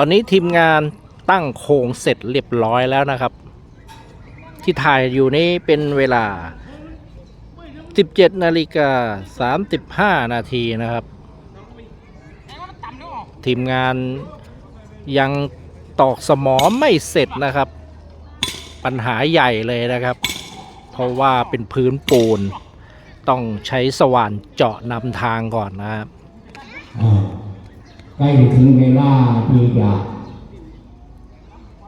ตอนนี้ทีมงานตั้งโครงเสร็จเรียบร้อยแล้วนะครับ ที่ถ่ายอยู่นี้เป็นเวลา 17นาฬิกา35 นาทีนะครับ ทีมงานยังตอกสมอไม่เสร็จนะครับ ปัญหาใหญ่เลยนะครับ เพราะว่าเป็นพื้นปูน ต้องใช้สว่านเจาะนำทางก่อนนะครับ ใกล้ถึงเวลาที่จะ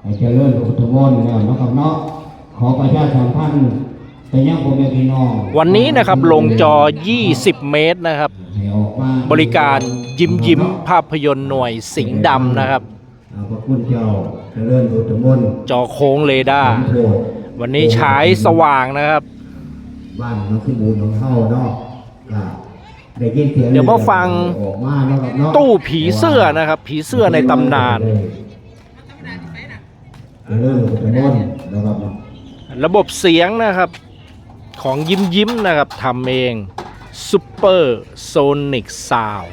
ให้เจริญอุทมนต์แล้วนะครับเนาะขอประชาสัมพันธ์ไปยังพ่อแม่พี่น้องวันนี้นะครับลงจอ 20 เมตรนะครับให้ออกมาบริการยิ้มยิ้มภาพยนตร์หน่วยสิงห์ดำนะครับอ่าพระคุณเจ้าเจริญอุทมนต์จอโค้งเรดาร์โทษวันนี้ฉายสว่างนะครับ บ้านน้องขึ้นมูลของเข้าเนาะอ่าได้ยิน เสียงเดี๋ยวมาฟังออกมาเนาะครับเนาะตู้ผีเสื้อนะครับ ผีเสื้อในตำนานเจริญอุทมนต์นะครับเนาะระบบเสียงนะครับ ของยิ้มยิ้มนะครับทำเอง Super Sonic Sound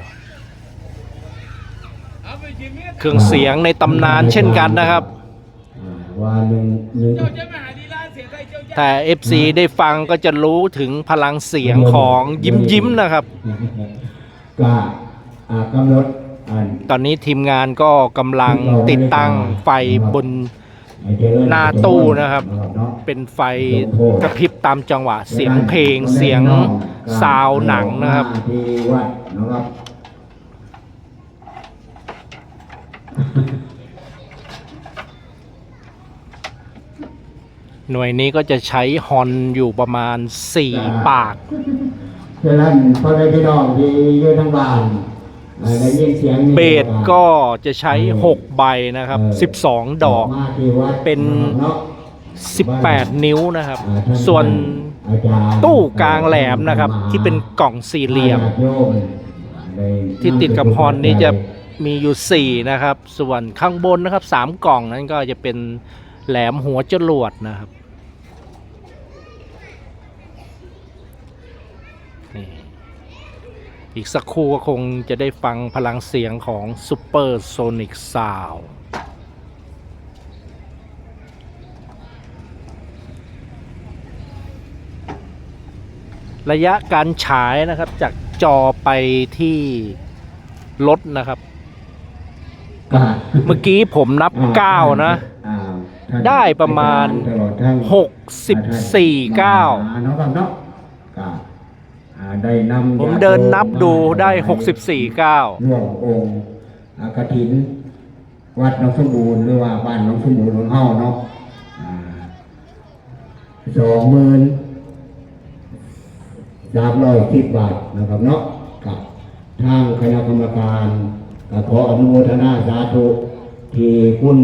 เครื่องเสียงในตำนานเช่นกันนะครับอ่าว่าหนึ่งหนึ่ง แต่ FC ได้ฟังก็จะรู้ถึงพลังเสียงของยิ้มยิ้มนะครับ ก็อ่ากำหนดอันตอนนี้ทีมงานก็กำลังติดตั้งไฟบนให้เจริญหน้าตู้นะครับเนาะเป็นไฟกระพริบตามจังหวะ เสียงเพลงเสียงซาวด์หนังนะครับ ที่วัดนะครับ หน่วยนี้ก็จะใช้ฮอนอยู่ประมาณ 4 ปากฉะนั้นพ่อแม่พี่น้องที่อยู่ทางบ้านอ่าได้ยินเสียงนี้เบสก็จะใช้ 6 ใบนะครับ 12 ดอกมาที่วัดเป็นเนาะ18 นิ้วนะครับอ่าท่าส่วนอาจารย์ตู้กลางแหลมนะครับ ที่เป็นกล่องสี่เหลี่ยมญาติโยมได้ที่ติดกับฮอนนี้จะมีอยู่ 4 นะครับ ส่วนข้างบนนะครับ 3 กล่องนั้นก็จะเป็นแหลมหัวจรวดนะครับ อีกสักครู่ก็คงจะได้ฟังพลังเสียงของซูเปอร์โซนิกซาวระยะการฉายนะครับจากจอไปที่รถนะครับ เมื่อกี้ผมนับ 9 นะ ได้ประมาณ 64 9 ได้นำผมเดินนับดูได้ 64ก้าวร่วมองค์อากฐิน วัดหน้องสมบูรณ์หรือว่าบ้านหน้องสมบูรณ์ของเฮาเนาะสองหมื่นสามร้อยสิบบาทนะครับเนาะกับทางคณะกรรมการก็ขออนุโมทนาสาธุที่คุณ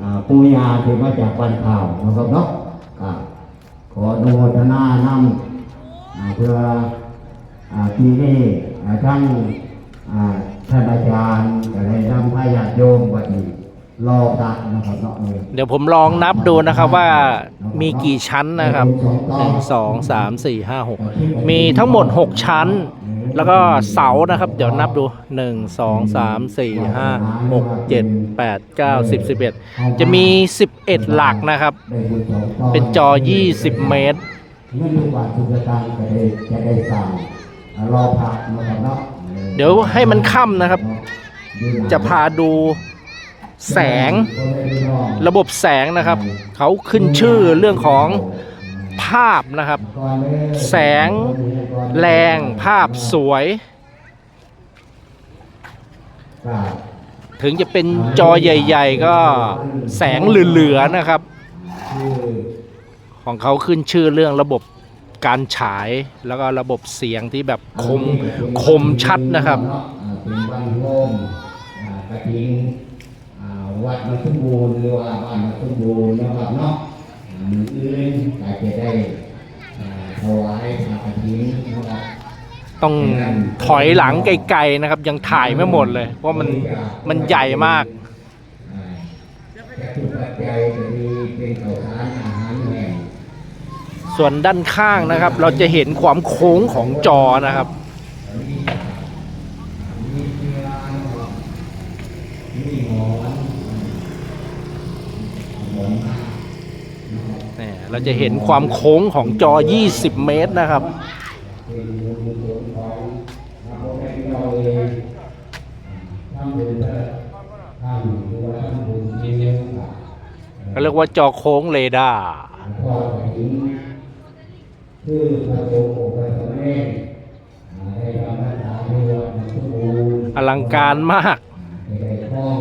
อ่าปุญาที่มาจากบ้านข่าวนะครับเนาะก็ขออนุโมทนานำอ่า เพื่อที่นี่ท่านอาท่านอาจารย์อะไรนำพายาติโยมวันนี้รอพระนะครับเนาะเดี๋ยวผมลองนับดูนะครับว่ามีกี่ชั้นนะครับ1 2 3 4 5 6มีทั้งหมด6ชั้น แล้วก็เสานะครับ เดี๋ยวนับดู1 2 3 4 5 6 7 8 9 10 11จะมี11หลักนะครับได้บุญสองต่เป็นจอ20เมตร เงินทุกบาททุกสตางค์จะได้จะได้สร้างรอพระนะครับเนาะเดี๋ยวให้มันค่ำนะครับ จะพาดูแสงระบบแสงนะครับ เขาขึ้นชื่อเรื่องของภาพนะครับ แสงแรงภาพสวย ถึงจะเป็นจอใหญ่ ๆ ก็แสงเหลือๆนะครับ ของเขาขึ้นชื่อเรื่องระบบการฉายแล้วก็ระบบเสียงที่แบบคมคมชัดนะครับเป็นบ้านโฮมอ่ากระทิงอ่าวัดมาสมบูรณ์หรือว่าบ้านมาสมบูรณ์นะครับเนาะอ่ามืออื่นก็จะได้อ่าถวายพระกฐินนะครับต้องถอยหลังไกลๆนะครับ ยังถ่ายไม่หมดเลย เพราะมันมันใหญ่มากอ่าแต่ทุกปัจจัยจะมีเป็นข้าวสารอาหารแห้ง ส่วนด้านข้างนะครับ เราจะเห็นความโค้งของจอนะครับ เราจะเห็นความโค้งของจอ 20 เมตรนะครับก็เรียกว่าจอโค้งเรดาร์ คือพระองค์องค์พระสมเด็จได้ทำพระสารีวัดสมบูรณ์อลังการมากได้คล้อง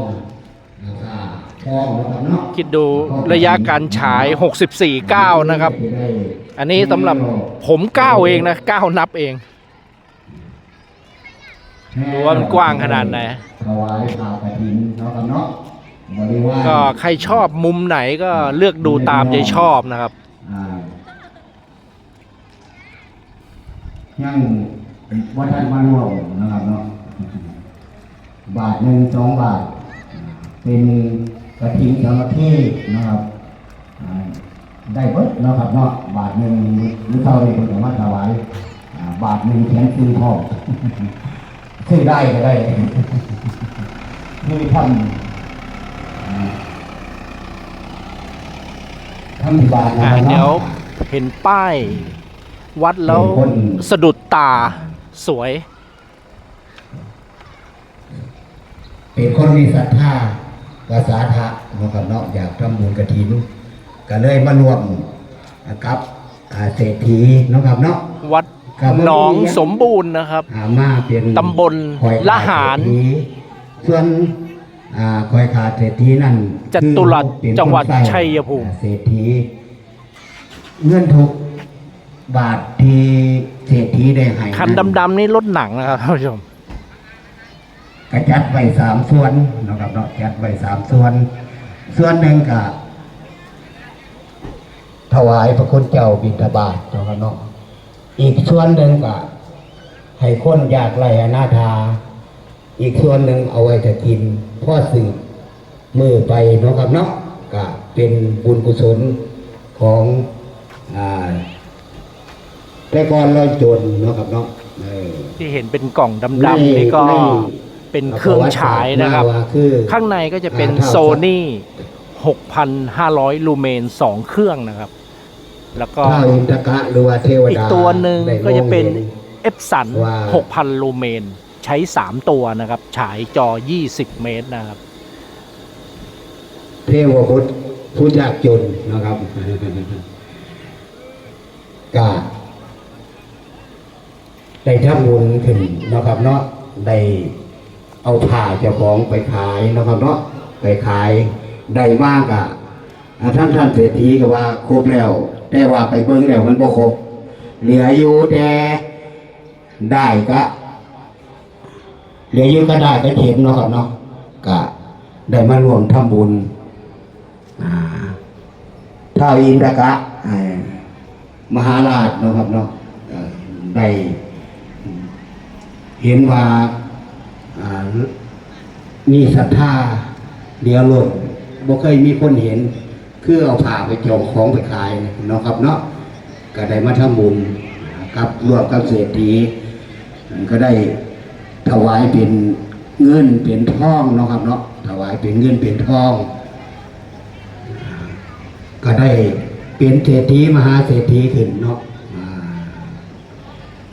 นะครับคล้องนะครับเนาะคิดดูระยะการฉาย 64ก้าวนะครับ อันนี้สำหรับผมก้าวเองนะก้าวนับเอง ดูว่ามันกว้างขนาดไหน ถวายข่าวกฐินเนาะครับเนาะบริวารก็ใครชอบมุมไหนก็เลือกดูตามใจชอบนะครับ อ่า ยังวัฒนมานวงนะครับเนาะบาทหนึ่งสองบาท เป็นกระถิ่นสามัคคีนะครับได้เบิดนาะครับเนาะบาทหนึ่งหรือเท่านี้ผมจะมารถวายบาทหนึ่งแขนซื้อทองซื้อได้ก็ได้นี่ทำทำดีบาทนะครับเดี๋ยวเห็นป้าย วัดแล้วเป็นคนสะดุดตาสวย เป็นคนมีศรัทธาภาษาทะนะครับเนาะอยากทำบุญกระถินก็เลยมารวมกับอ่าเศรษฐีเนาะครับเนาะวัดครับหนองสมบูรณ์นะครับหามาเป็นตำบลคอยขยละหารเศษฐีส่วนอ่าคอยขาดเศรษฐีนั่นจตุรัสคือเป็นจังหวัดคนใส่ชัยภูมิเศรษฐีเงินทุก บาทที่เศรษฐีได้ให้คันดำๆนี่รถหนังนะครับท่านผู้ชมก็จัดไว้สามส่วนนะครับเนาะจัดไว้สามส่วน ส่วนหนึ่งก็ถวายพระคุณเจ้าบิณฑบาตเนาะครับเนาะอีกส่วนหนึ่งก็ให้คนอยากไร้อนาถาอีกส่วนหนึ่งเอาไว้จะกินพ่อสื่อมือไปเนาะครับเนาะก็เป็นบุญกุศลของอ่า แต่ก่อนเราจนเนาะครับเนาะเออ ที่เห็นเป็นกล่องดำๆนี่ก็ไม่เป็นเครื่องฉายนะครับมาว่าคือ ข้างในก็จะเป็นอ่า โซนี่6,500 ลูเมน 2 เครื่องนะครับ แล้วก็ถ้าอินทกะหรือว่าเทวดาอีกตัวหนึ่งได้ก็จะเป็นมองห็ เอฟสันว่า 6,000 ลูเมน ใช้ 3 ตัวนะครับ ฉายจอ 20 เมตรนะครับ เทวบุตรผู้ยากจนนะครับกา ได้ทำบุญขึ้นนะครับเนาะได้เอาผ้าเจ้าของไปขายนะครับเนาะไปขายได้มากอะอ่าท่านท่านเศรษฐีก็ว่าครบแล้ว แต่ว่าไปเบิ้งแล้วมันบ่ครบเหลืออยู่แต่ได้ก็เหลืออยู่ก็ได้ก็เห็นเนาะครับเนาะก็ได้มารวมทำบุญท้าวอินทกะมหาราชนะครับเนาะได้ เห็นว่ามีศรัทธาเดียวลดบ่เคยมีคนเห็น คือเอาผ้าไปจองของไปขายเนาะครับเนาะก็ได้มาทำบุญกับรวมกับเศรษฐีก็ได้ถวายเป็นเงินเป็นทองเนาะครับเนาะถวายเป็นเงินเป็นทอง ก็ได้เป็นเศรษฐีมหาเศรษฐีขึ้นเนาะ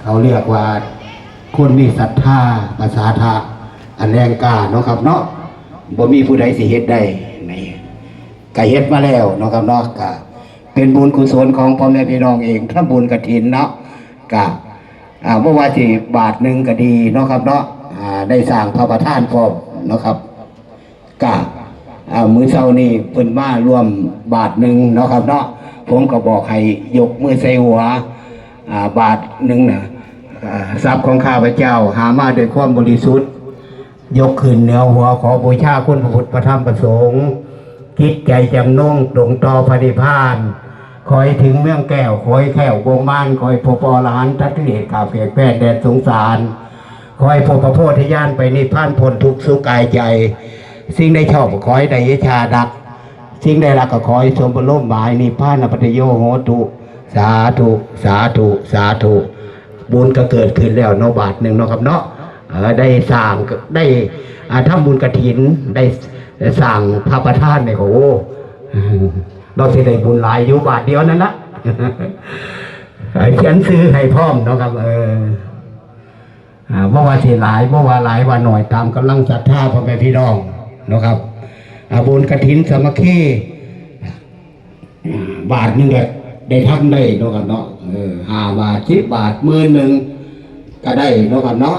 เขาเรียกว่า คนมีศรัทธาภาษาทะอันแรงกล้าเนาะครับเนาะบ่มีผู้ใดสิเฮ็ดได้นี่ก็เฮ็ดมาแล้วเนาะครับเนาะก็เป็นบุญกุศลของพ่อแม่พี่น้องเองถ้าบุญกฐินเนาะก็อ่าบ่ว่าสิบาทหนึ่งก็ดีเนาะครับเนาะอ่าได้สร้างพระประธานพร้อมเนาะครับกะอ่ามือเช้านี่เพิ่นมาร่วมบาทหนึ่งเนาะครับเนาะผมก็บอกให้ยกมือใส่หัวอ่าบาทหนึ่งนะอ่า ทรัพย์ของข้าพเจ้าหามาด้วยความบริสุทธิ์ ยกขึ้นเหนือหัวขอบูชาคุณพระพุทธพระธรรมพระสงฆ์คิดใจจำนงตรงต่อพระนิพพานคอยถึงเมืองแก้วคอยแก้ววงม่านคอยพบอรหันทัตเดชข่าวเพียแพทย์แดนสงสารคอยพบพระโพธิญาณไปนิพพานพ้นทุกสุขกายใจ สิ่งใดชอบก็ขอให้ได้ยชาดัก สิ่งใดรักก็ขอให้สมบูรณ์ล่มหมายนิพพานอปัตโยโหตุ สาธุ สาธุ สาธุ บุญก็เกิดขึ้นแล้วเนาะบาทหนึ่งเนาะครับเนาะได้สร้างได้อ่าทำบุญกระถินได้สร้างพระประธานเนี่ยโอ้โหเราสิได้บุญหลายอยู่บาทเดียวนั่นละเขียนซื้อให้พร้อมเนาะครับ เอออ่าบ่ว่าสิหลายบ่ว่าหลายว่าหน่อยตามกำลังศรัทธาพ่อแม่พี่น้องเนาะครับบุญกฐินสมัคคีบาทหนึงก็ได้ทำได้เนาะครับเนาะ ห้าบาทสิบบาทมื่นหนึ่งก็ได้แล้วกันเนาะ